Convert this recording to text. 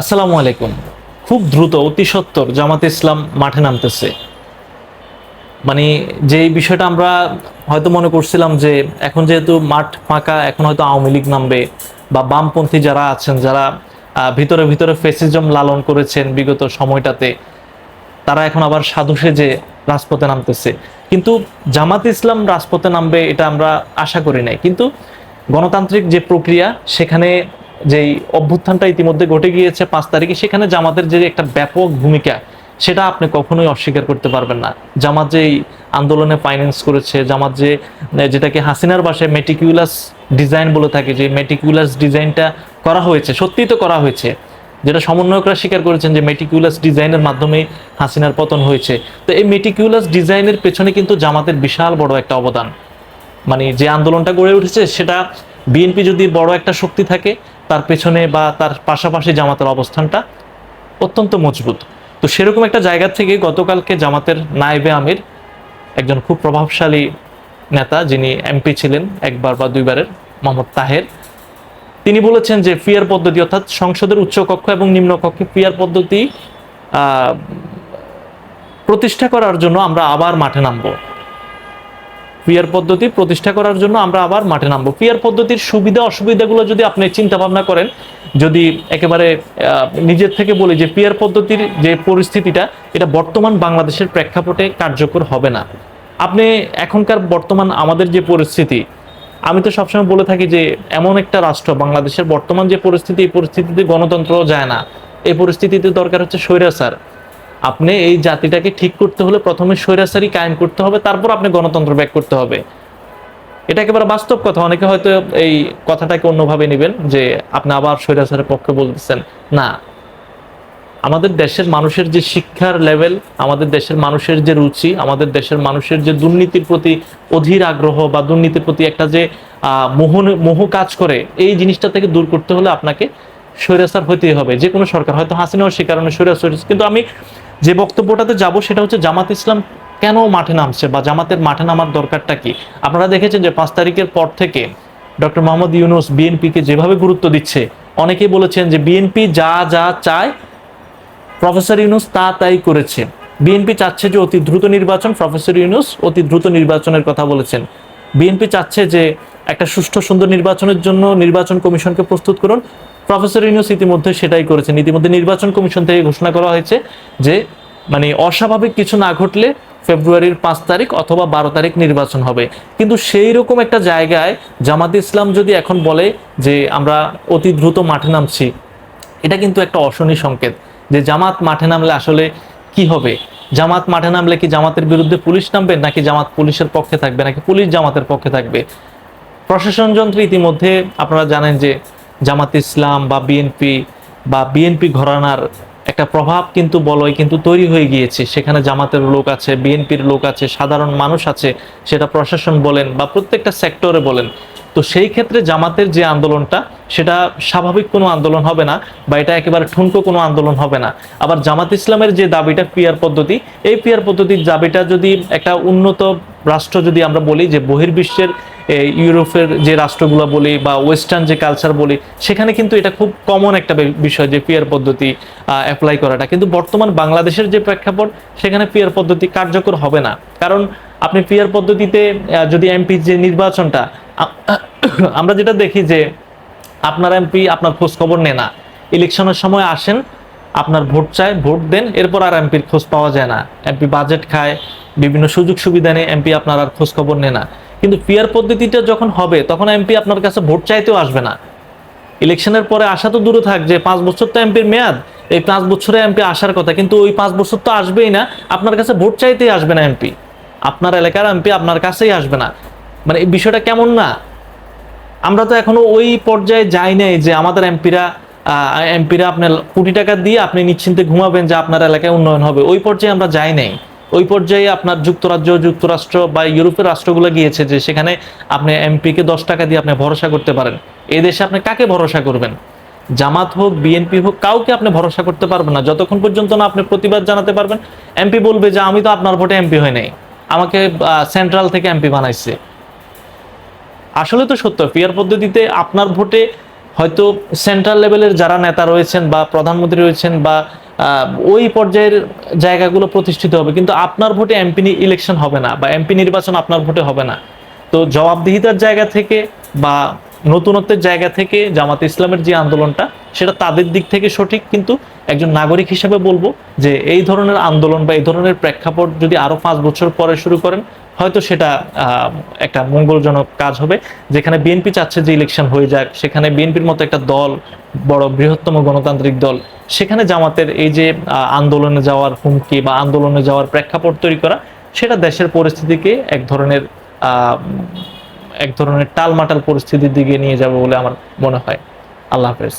আসসালামু আলাইকুম। খুব দ্রুত অতি সত্বর জামাত ইসলাম মাঠে নামতেছে। মানে যে বিষয়টা আমরা হয়তো মনে করছিলাম যে এখন যেহেতু মাঠ ফাঁকা, এখন হয়তো আওয়ামী লীগ নামবে বা বামপন্থী যারা আছেন, যারা ভিতরে ভিতরে ফেসিজম লালন করেছেন বিগত সময়টাতে, তারা এখন আবার সাধু সেজে রাজপথে নামতেছে। কিন্তু জামাত ইসলাম রাজপথে নামবে এটা আমরা আশা করি নাই। কিন্তু গণতান্ত্রিক যে প্রক্রিয়া, সেখানে যেই অভ্যুত্থানটা ইতিমধ্যে ঘটে গিয়েছে পাঁচ তারিখে, সেখানে জামাতের যে একটা ব্যাপক ভূমিকা, সেটা আপনি কখনোই অস্বীকার করতে পারবেন না। জামাত যে আন্দোলনে ফাইন্যান্স করেছে, জামাত যে, যেটাকে হাসিনার বাসায় মেটিকিউলাস ডিজাইন বলে থাকে, যে মেটিকিউলাস ডিজাইনটা করা হয়েছে, সত্যিই তো করা হয়েছে, যেটা সমন্বয়করা স্বীকার করেছেন যে মেটিকিউলাস ডিজাইনের মাধ্যমে হাসিনার পতন হয়েছে। তো এই মেটিকিউলাস ডিজাইনের পেছনে কিন্তু জামাতের বিশাল বড় একটা অবদান। মানে যে আন্দোলনটা গড়ে উঠেছে, সেটা বিএনপি যদি বড় একটা শক্তি থাকে তার পেছনে বা তার পাশাপাশি জামাতের অবস্থানটা অত্যন্ত মজবুত। তো সেরকম একটা জায়গা থেকে গতকালকে জামাতের নায়েবে আমির একজন খুব প্রভাবশালী নেতা যিনি এমপি ছিলেন একবার বা দুইবারের, মোহাম্মদ তাহের। তিনি বলেছেন যে ফিয়ার পদ্ধতি অর্থাৎ সংসদের উচ্চ কক্ষ এবং নিম্ন কক্ষে ফিয়ার পদ্ধতি প্রতিষ্ঠা করার জন্য আমরা আবার মাঠে নামবো। পিয়ার পদ্ধতি প্রতিষ্ঠা করার জন্য আমরা আবার মাঠে নামবো। পিয়ার পদ্ধতির সুবিধা, অসুবিধাগুলো যদি আপনি চিন্তা ভাবনা করেন, যদি একেবারে নিজের থেকে বলি যে পিয়ার পদ্ধতির যে পরিস্থিতিটা, এটা বর্তমান বাংলাদেশের প্রেক্ষাপটে কার্যকর হবে না। আপনি এখনকার বর্তমান আমাদের যে পরিস্থিতি, আমি তো সবসময় বলে থাকি যে এমন একটা রাষ্ট্র, বাংলাদেশের বর্তমান যে পরিস্থিতি, এই পরিস্থিতিতে গণতন্ত্র যায় না। এই পরিস্থিতিতে দরকার হচ্ছে স্বৈরাচার। আপনি এই জাতিটাকে ঠিক করতে হলে প্রথমে স্বৈরাচারী কায়েম করতে হবে তারপর আপনি গণতন্ত্র ব্যাক করতে হবে। এটা একেবারে বাস্তব কথা। অনেকে হয়তো এই কথাটাকে অন্যভাবে নেবেন যে আপনি আবার স্বৈরাচারের পক্ষে বলতেছেন। না। আমাদের দেশের মানুষের যে শিক্ষার লেভেল আমাদের দেশের মানুষের যে রুচি আমাদের দেশের মানুষের যে দুর্নীতির প্রতি অধীর আগ্রহ বা দুর্নীতির প্রতি একটা যে আহ, মোহ মোহ কাজ করে এই জিনিসটা থেকে দূর করতে হলে আপনাকে স্বৈরাচার হইতেই হবে। যে কোনো সরকার হয়তো হাসিনাও সে কারণে স্বৈরাচার। কিন্তু আমি যে বক্তব্যটাতে যাব সেটা হচ্ছে জামাত ইসলাম কেন মাঠে নামছে বা জামাতের মাঠে নামার দরকারটা কি? আপনারা দেখেছেন যে পাঁচ তারিখের পর থেকে ডক্টর মোহাম্মদ ইউনুস বিএনপিকে যেভাবে গুরুত্ব দিচ্ছে, অনেকেই বলেছেন যে বিএনপি যা যা চায় প্রফেসর ইউনুস তা, তাই করেছে। বিএনপি চাচ্ছে যে অতি দ্রুত নির্বাচন, প্রফেসর ইউনুস অতি দ্রুত নির্বাচনের কথা বলেছেন। বিএনপি চাচ্ছে যে একটা সুষ্ঠু সুন্দর নির্বাচনের জন্য নির্বাচন কমিশনকে প্রস্তুত করুন। প্রফেসর ইউনুস ইতিমধ্যে সেটাই করেছেন। ইতিমধ্যে নির্বাচন কমিশন থেকে ঘোষণা করা হয়েছে যে মানে অস্বাভাবিক কিছু না ঘটলে ফেব্রুয়ারির পাঁচ তারিখ অথবা বারো তারিখ নির্বাচন হবে। কিন্তু সেই রকম একটা জায়গায় জামাত ইসলাম যদি এখন বলে যে, আমরা অতি দ্রুত মাঠে নামছি, এটা কিন্তু একটা অশনি সংকেত যে, জামাত মাঠে নামলে আসলে কি হবে? জামাত মাঠে নামলে কি জামাতের বিরুদ্ধে পুলিশ নামবে, নাকি জামাত পুলিশের পক্ষে থাকবে, নাকি পুলিশ জামাতের পক্ষে থাকবে? প্রশাসন যন্ত্র ইতিমধ্যে আপনারা জানেন যে জামাত ইসলাম বা বিএনপি বা বিএনপি ঘরানার একটা প্রভাব কিন্তু বলয় কিন্তু তৈরি হয়ে গিয়েছে। সেখানে জামাতের লোক আছে বিএনপির লোক আছে, সাধারণ মানুষ আছে, সেটা প্রশাসন বলেন বা প্রত্যেকটা সেক্টরে বলেন। তো সেই ক্ষেত্রে জামাতের যে আন্দোলনটা, সেটা স্বাভাবিক কোনো আন্দোলন হবে না বা এটা একেবারে ঠুনকো কোনো আন্দোলন হবে না। আবার জামাত ইসলামের যে দাবিটা পিয়ার পদ্ধতি, এই পিয়ার পদ্ধতির দাবিটা যদি একটা উন্নত রাষ্ট্র যদি আমরা বলি যে বহির্বিশ্বের ইউরোপের যে রাষ্ট্রগুলো বলি বা ওয়েস্টার্ন যে কালচার বলি, সেখানে কিন্তু এটা খুব কমন একটা বিষয় যে পিয়ার পদ্ধতি অ্যাপ্লাই করাটা। কিন্তু বর্তমান বাংলাদেশের যে প্রেক্ষাপট, সেখানে পিয়ার পদ্ধতি কার্যকর হবে না। কারণ আপনি পিয়ার পদ্ধতিতে যদি এমপি যে নির্বাচনটা আমরা যেটা দেখি যে আপনার এমপি আপনার খোঁজ খবর নেয় না। ইলেকশনের সময় আসেন আপনার ভোট চায়, ভোট দেন, এরপর আর এমপির খোঁজ পাওয়া যায় না। এমপি বাজেট খায়, বিভিন্ন সুযোগ সুবিধা নেই এমপি আপনার আর খোঁজ খবর নেয় না। কিন্তু পিয়ার পদ্ধতিটা যখন হবে, তখন এমপি আপনার কাছে ভোট চাইতেও আসবে না। ইলেকশনের পরে আসা তো দূরে থাক যে পাঁচ বছর তো এমপির মেয়াদ, এই পাঁচ বছরে এমপি আসার কথা। কিন্তু ওই পাঁচ বছর তো আসবেই না, আপনার কাছে ভোট চাইতেই আসবে না এমপি। আপনার এলাকার এমপি আপনার কাছেই আসবে না। মানে এই বিষয়টা কেমন না? আমরা তো এখনও ওই পর্যায়ে যাই নাই যে আমাদের এমপিরা এমপিরা আপনার কোটি টাকা দিয়ে আপনি নিশ্চিন্তে ঘুমাবেন যে আপনার এলাকায় উন্নয়ন হবে। ওই পর্যায়ে আমরা যাই নাই। ওই পর্যায়ে আপনার যুক্তরাজ্য, যুক্তরাষ্ট্র বা ইউরোপের রাষ্ট্রগুলো গিয়েছে যে সেখানে আপনি এমপিকে দশ টাকা দিয়ে আপনি ভরসা করতে পারেন। এই দেশে আপনি কাকে ভরসা করবেন? জামাত হোক, বিএনপি হোক, কাউকে আপনি ভরসা করতে পারবেন না। যতক্ষণ পর্যন্ত না আপনি প্রতিবাদ জানাতে পারবেন, এমপি বলবে যে, আমি তো আপনার ভোটে এমপি হয় নাই। আমাকে সেন্ট্রাল থেকে এমপি বানাইছে। আসলে তো সত্য পিয়ার পদ্ধতিতে আপনার ভোটে হয়তো সেন্ট্রাল লেভেলের যারা নেতা রয়েছেন বা প্রধানমন্ত্রী রয়েছেন বা ওই পর্যায়ের জায়গাগুলো প্রতিষ্ঠিত হবে। কিন্তু আপনার ভোটে এমপি ইলেকশন হবে না বা এমপি নির্বাচন আপনার ভোটে হবে না। তো জবাবদিহিতার জায়গা থেকে বা নতুনত্বের জায়গা থেকে জামাত ইসলামের যে আন্দোলনটা, সেটা তাদের দিক থেকে সঠিক। কিন্তু একজন নাগরিক হিসেবে বলব যে, এই ধরনের আন্দোলন বা এই ধরনের প্রেক্ষাপট যদি আরও পাঁচ বছর পরে শুরু করেন হয়তো সেটা একটা মঙ্গলজনক কাজ হবে। যেখানে বিএনপি চাচ্ছে যে ইলেকশন হয়ে যাক, সেখানে বিএনপির মতো একটা দল, বড় বৃহত্তম গণতান্ত্রিক দল, সেখানে জামাতের এই যে আন্দোলনে যাওয়ার হুমকি বা আন্দোলনে যাওয়ার প্রেক্ষাপট তৈরি করা, সেটা দেশের পরিস্থিতিকে এক ধরনের এক ধরনের টালমাটাল পরিস্থিতির দিকে নিয়ে যাবে বলে আমার মনে হয়। আল্লাহ হাফেজ।